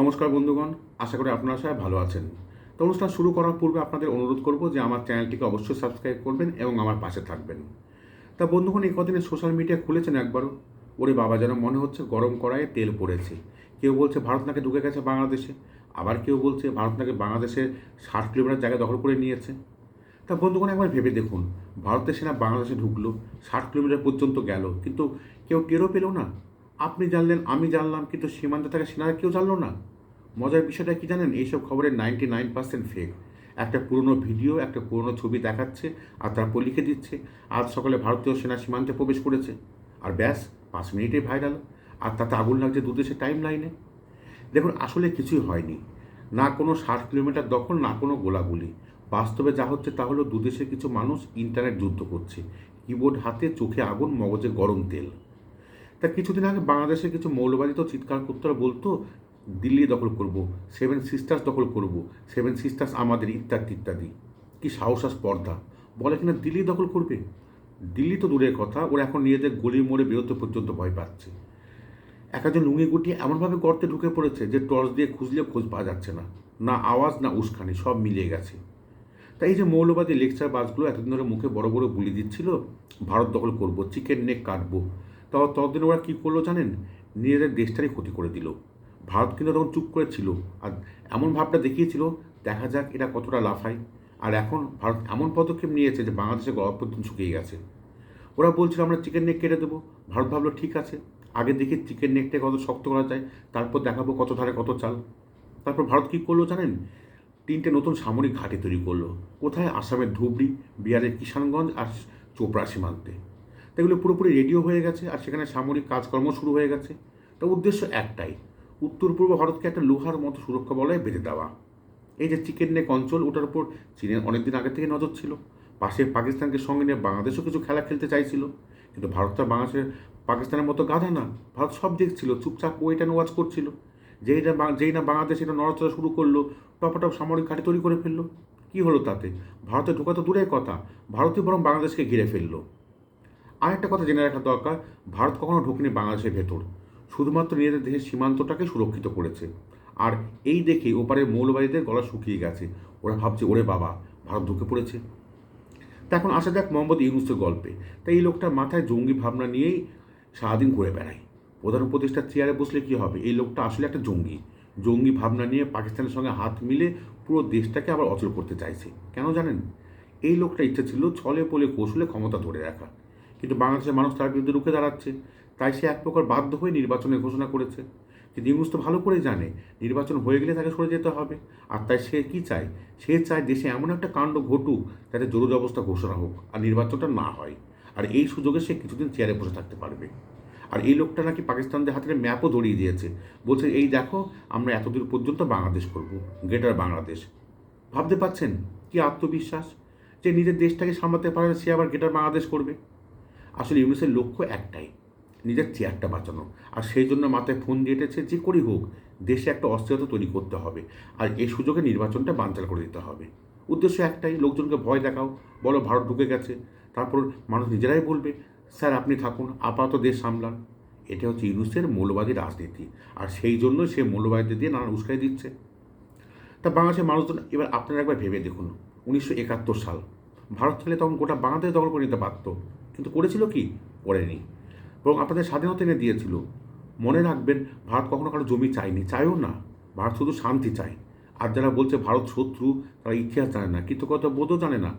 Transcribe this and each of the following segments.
নমস্কার বন্ধুগণ, আশা করি আপনারা সবাই ভালো আছেন। তো অনুষ্ঠান শুরু করার পূর্বে আপনাদের অনুরোধ করব যে আমার চ্যানেলটিকে অবশ্যই সাবস্ক্রাইব করবেন এবং আমার পাশে থাকবেন। তা বন্ধুগণ, এই কদিনে সোশ্যাল মিডিয়া খুলেছেন একবারও। ওরে বাবা, যেন মনে হচ্ছে গরম কড়াইয়ে তেল পড়েছে। কেউ বলছে ভারত নাকি ঢুকে গেছে বাংলাদেশে। আবার কেউ বলছে ভারত নাকি বাংলাদেশের ষাট কিলোমিটার জায়গা দখল করে নিয়েছে। তা বন্ধুগণ, একবার ভেবে দেখুন, ভারতের সেনা বাংলাদেশে ঢুকলো, ষাট কিলোমিটার পর্যন্ত গেল, কিন্তু কেউ টেরও পেল না। আপনি জানলেন, আমি জানলাম, কিন্তু সীমান্তে থাকা সেনারা কেউ জানলো না। মজার বিষয়টা কি জানেন? এইসব খবরের নাইনটি নাইন পার্সেন্ট ফেক একটা পুরনো ভিডিও একটা পুরনো ছবি দেখাচ্ছে, আর তারপর লিখে দিচ্ছে। আজ সকালে ভারতীয় সেনা সীমান্তে প্রবেশ করেছে। আর ব্যাস, পাঁচ মিনিটেই ভাইরাল আর তাতে আগুন লাগছে দুদেশের টাইম লাইনে দেখুন, আসলে কিছুই হয়নি। না কোনো ষাট কিলোমিটার দখল, না কোনো গোলাগুলি। বাস্তবে যা হচ্ছে তা হলো দুদেশের কিছু মানুষ ইন্টারনেট যুদ্ধ করছে। কিবোর্ড হাতে, চোখে আগুন, মগজে গরম তেল। তা কিছুদিন আগে বাংলাদেশের কিছু মৌলবাদী তো চিৎকার করতে বলতো, দিল্লি দখল করব সেভেন সিস্টার্স দখল করব সেভেন সিস্টার্স আমাদের ইত্যাদি ইত্যাদি। কি সাহস আর স্পর্ধা। বলে কিনা, দিল্লি দখল করবে? দিল্লি তো দূরের কথা, ওরা এখন নিজেদের গলি মোড়ে বেরোতে পর্যন্ত ভয় পাচ্ছে। এক একজন লুঙ্গি গুটিয়ে এমনভাবে গর্তে ঢুকে পড়েছে যে টর্চ দিয়ে খুঁজলেও খোঁজ পাওয়া যাচ্ছে না। না আওয়াজ, না উস্কানি, সব মিলিয়ে গেছে। তাই এই যে মৌলবাদী লেকচার বাসগুলো এতদিন ধরে মুখে বড় বড় বুলি দিচ্ছিল, ভারত দখল করব, চিকেন নেক কাটবো। ততদিন ওরা কী করল জানেন? নিজেদের দেশটারই ক্ষতি করে দিল। ভারত কিন্তু তখন চুপ করে ছিল। আর এমন ভাবটা দেখিয়েছিল, দেখা যাক এটা কতটা লাফায় আর এখন ভারত এমন পদক্ষেপ নিয়েছে যে বাংলাদেশের পর্যন্ত শুকিয়ে গেছে। ওরা বলছিল, আমরা চিকেন নেক কেটে দেবো। ভারত ভাবলো, ঠিক আছে। আগে দেখি চিকেন নেকটা কত শক্ত করা যায়, তারপর দেখাবো কত ধারে কত চাল। তারপর ভারত কী করল জানেন? তিনটে নতুন সামরিক ঘাঁটি তৈরি করল। কোথায়? আসামের ধুবড়ি, বিহারের কিষানগঞ্জ আর চোপড়া সীমান্তে। এগুলো পুরোপুরি রেডিও হয়ে গেছে আর সেখানে সামরিক কাজকর্ম শুরু হয়ে গেছে। তো উদ্দেশ্য একটাই, উত্তর পূর্ব ভারতকে একটা লোহার মতো সুরক্ষা বলয় বেঁধে দেওয়া। এই যে চিকেন নেক অঞ্চল, ওটার উপর চীনের অনেকদিন আগে থেকে নজর ছিল। পাশে পাকিস্তানকে সঙ্গে নিয়ে বাংলাদেশও কিছু খেলা খেলতে চাইছিল। কিন্তু ভারতটা বাংলাদেশের পাকিস্তানের মতো গাধা না। ভারত সব দেখছিল, চুপচাপ ওইটা ওয়াচ করছিল। যেই না যেই না বাংলাদেশ এটা নড়াচড়া শুরু করল, টপাটপ সামরিক ঘাঁটি তৈরি করে ফেলল। কী হলো তাতে? ভারতে ঢোকা তো দূরের কথা। ভারতই বরং বাংলাদেশকে ঘিরে ফেলল। আরেকটা কথা জেনে রাখা দরকার, ভারত কখনো ঢোকেনি বাংলাদেশের ভেতর। শুধুমাত্র নিজেদের দেশের সীমান্তটাকে সুরক্ষিত করেছে। আর এই দেখে ওপারের মৌলবাদীদের গলা শুকিয়ে গেছে। ওরা ভাবছে, ওরে বাবা, ভারত ঢুকে পড়েছে। তা এখন আসা যাক মোহাম্মদ ইউনুসের গল্পে। তাই এই লোকটার মাথায় জঙ্গি ভাবনা নিয়েই সারাদিন ঘুরে বেড়ায়। প্রধান উপদেষ্টার চেয়ারে বসলে কী হবে? এই লোকটা আসলে একটা জঙ্গি। জঙ্গি ভাবনা নিয়ে পাকিস্তানের সঙ্গে হাত মিলে পুরো দেশটাকে আবার অচল করতে চাইছে। কেন জানেন? এই লোকটা ইচ্ছা ছিল ছলে পলে কৌশলে ক্ষমতা ধরে রাখা। কিন্তু বাংলাদেশের মানুষ তার বিরুদ্ধে রুখে দাঁড়াচ্ছে। তাই সে এক প্রকার বাধ্য হয়ে নির্বাচনের ঘোষণা করেছে। কিন্তু ইউনুস তো ভালো করেই জানে, নির্বাচন হয়ে গেলে তাকে সরে যেতে হবে। আর তাই সে কি চায়? সে চায় দেশে এমন একটা কাণ্ড ঘটুক যাতে জরুরি অবস্থা ঘোষণা হোক আর নির্বাচনটা না হয়। আর এই সুযোগে সে কিছুদিন চেয়ারে বসে থাকতে পারবে। আর এই লোকটা নাকি পাকিস্তানদের হাতে ম্যাপও ধরিয়ে দিয়েছে। বলছে, এই দেখো, আমরা এতদূর পর্যন্ত বাংলাদেশ করব, গ্রেটার বাংলাদেশ। ভাবতে পাচ্ছেন কি আত্মবিশ্বাস? যে নিজের দেশটাকে সামলাতে পারে সে আবার গ্রেটার বাংলাদেশ করবে? আসলে ইউনুসের লক্ষ্য একটাই, নিজের চেয়ারটা বাঁচানো। আর সেই জন্য মাথায় ফোন দিয়ে এটেছে যে করি হোক, দেশে একটা অস্থিরতা তৈরি করতে হবে আর এই সুযোগে নির্বাচনটা বানচাল করে দিতে হবে। উদ্দেশ্য একটাই, লোকজনকে ভয় দেখাও, বলো ভারত ঢুকে গেছে, তারপর মানুষ নিজেরাই বলবে, স্যার, আপনি থাকুন, আপাতত দেশ সামলান। এটা হচ্ছে ইউনুসের মৌলবাদী রাজনীতি আর সেই জন্য সে মৌলবাদীদের দিয়ে নানান উস্কাই দিচ্ছে। তা বাংলাদেশের মানুষজন, এবার আপনারা একবার ভেবে দেখুন, উনিশশো একাত্তর সাল ভারত চাইলে তখন গোটা বাংলাদেশ দখল করে নিতে পারত কিন্তু করেছিল কি? করেনি। বরং আপনাদের স্বাধীনতা এনে দিয়েছিল। মনে রাখবেন, ভারত কখনো কারও জমি চায়নি। চায়ও না। ভারত শুধু শান্তি চায়। আর যারা বলছে ভারত শত্রু, তারা ইতিহাস জানে না কিন্তু কৃতজ্ঞতা বোধও জানে না।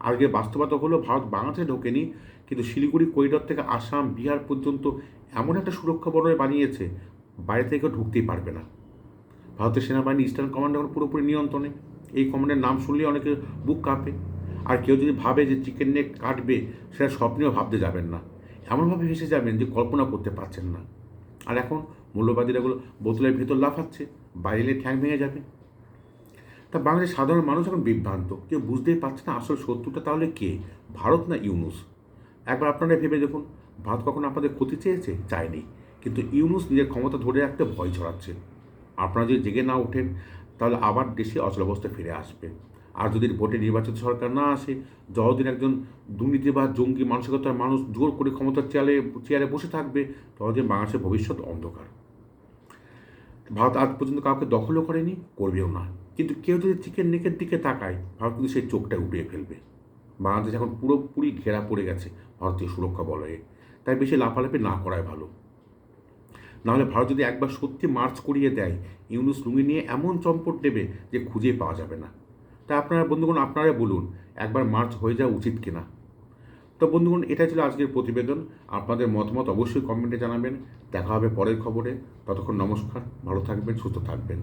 আজকে বাস্তবতা হলো, ভারত বাংলাদেশে ঢোকেনি, কিন্তু শিলিগুড়ি, করিডর থেকে আসাম, বিহার পর্যন্ত এমন একটা সুরক্ষা বলয় বানিয়েছে, বাইরে থেকে ঢুকতেই পারবে না। ভারতের সেনাবাহিনী ইস্টার্ন কমান্ড এখন পুরোপুরি নিয়ন্ত্রণে। এই কমান্ডের নাম শুনলেই অনেকে বুক কাঁপে। আর কেউ যদি ভাবে যে চিকেন নেক কাটবে, সেটা স্বপ্নেও ভাবতে যাবেন না। এমনভাবে ভেসে যাবেন যে কল্পনা করতে পারছেন না। আর এখন মূল্যবাদীরাগুলো বোতলের ভেতর লাফাচ্ছে বাইরে ঠ্যাং ভেঙে যাবে। তা বাংলাদেশের সাধারণ মানুষ এখন বিভ্রান্ত। কেউ বুঝতেই পারছে না আসল শত্রুটা তাহলে কে? ভারত না ইউনুস? একবার আপনারা ভেবে দেখুন, ভারত কখনো আপনাদের ক্ষতি চেয়েছে? চায়নি। কিন্তু ইউনুস নিজের ক্ষমতা ধরে রাখতে ভয় ছড়াচ্ছে। আপনারা যদি জেগে না ওঠেন, তাহলে আবার দেশে অচলাবস্থা ফিরে আসবে। আর যদি ভোটে নির্বাচিত সরকার না আসে, যতদিন একজন দুর্নীতি বা জঙ্গি মানসিকতার মানুষ জোর করে ক্ষমতার চেয়ারে চেয়ারে বসে থাকবে, ততদিন বাংলাদেশের ভবিষ্যৎ অন্ধকার। ভারত আজ পর্যন্ত কাউকে দখলও করেনি, করবেও না। কিন্তু কেউ যদি চিকেন নেকের দিকে তাকায়, ভারত কিন্তু সেই চোখটা উঠিয়ে ফেলবে। বাংলাদেশ এখন পুরোপুরি ঘেরা পড়ে গেছে ভারতীয় সুরক্ষা বলয়ে। তাই বেশি লাফালাফি না করাই ভালো। নাহলে ভারত যদি একবার সত্যি মার্চ করিয়ে দেয়, ইউনুস লুঙ্গি নিয়ে এমন চম্পট দেবে যে খুঁজে পাওয়া যাবে না। তাই আপনারা বন্ধুগণ আপনারা বলুন, একবার মার্চ হয়ে যাওয়া উচিত কিনা। তো বন্ধুগণ, এটাই ছিল আজকের প্রতিবেদন। আপনাদের মতামত অবশ্যই কমেন্টে জানাবেন। দেখা হবে পরের খবরে। ততক্ষণ নমস্কার, ভালো থাকবেন, সুস্থ থাকবেন।